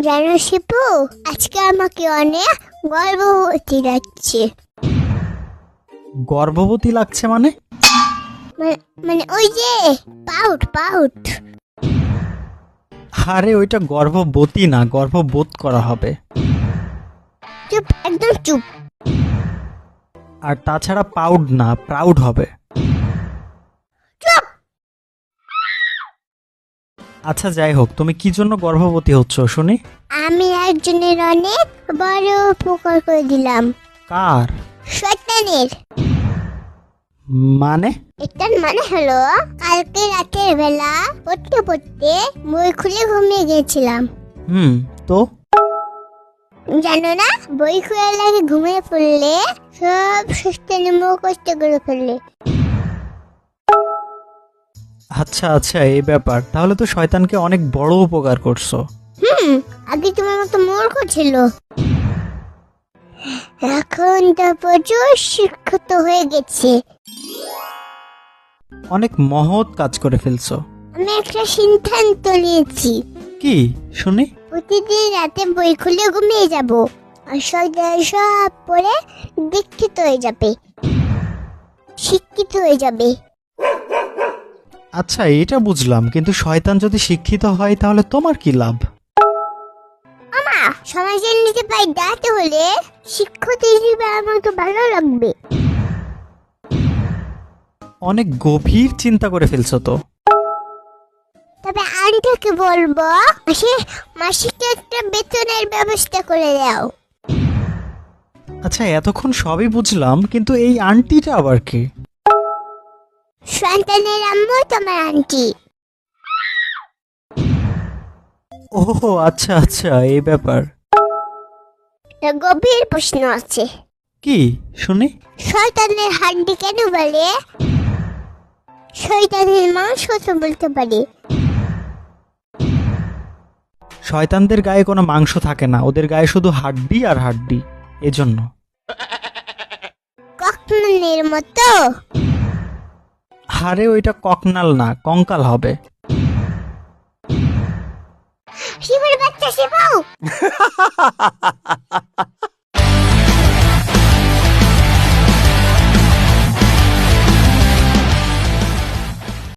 জানো শিপু আজকে আমাকে অনেক গর্ভবতী লাগছে। গর্ভবতী লাগছে মানে? মানে- মানে ওই যে পাউট পাউট। আরে ওইটা গর্ভবতী না গর্ভবোধ করা হবে। চুপ একদম চুপ। আর তাছাড়া পাউড না প্রাউড হবে চুপ আচ্ছা যাই হোক তুমি কি জন্য গর্ভবতী হচ্ছ শুনি? আমি একজনের অনেক বড় উপকার করে দিলাম। কার? শয়তানের। মানে? এটার মানে হলো কালকে রাতের বেলা পড়তে পড়তে বই খুলে ঘুমিয়ে গিয়েছিলাম। হুম তো? জানো না বই খুলে লাগে ঘুমিয়ে পড়লে সব সুস্থানে কষ্ট করে ফেললে আচ্ছা আচ্ছা এই ব্যাপার। তাহলে তো শয়তানকে অনেক বড় উপকার করছ। হুম আগে তোমার মতো মূর্খ ছিল। এখন তো প্রচুর শিক্ষিত হয়ে গেছে। অনেক মহৎ কাজ করে ফেলছো। আমি একটা সিদ্ধান্ত নিয়েছি। কি? শুনি। প্রতিদিন রাতে বই খুলে ঘুমিয়ে যাব। আর সন্ধ্যায় সব পড়ে দীক্ষিত হয়ে যাবে। শিক্ষিত হয়ে যাবে। আচ্ছা এটা বুঝলাম কিন্তু শয়তান যদি শিক্ষিত হয় তাহলে তোমার কি লাভ? আমা সমাজের নিচে পাই দাঁড়াতে হলে শিক্ষক হিসেবে আমার তো ভালো লাগবে। অনেক গভীর চিন্তা করে ফেলছো তো। তবে আন্টিকে বলব? সে মাসিক একটা বেতনের ব্যবস্থা করে দাও। আচ্ছা এতক্ষণ সবই বুঝলাম কিন্তু এই আন্টিটা আবার কি? সন্তানের আম্মু তোমার আন্টি ওহো আচ্ছা আচ্ছা এই ব্যাপার। গভীর প্রশ্ন আছে কি? শুনি। শয়তানের হাড্ডি কেন বলে শয়তানের মাংস তো বলতে পারে শয়তানদের গায়ে কোনো মাংস থাকে না। ওদের গায়ে শুধু হাড্ডি আর হাড্ডি। এজন্য। কখনের মতো হারে ওইটা ককনাল না কঙ্কাল হবে। শিবের বাচ্চা শিবাও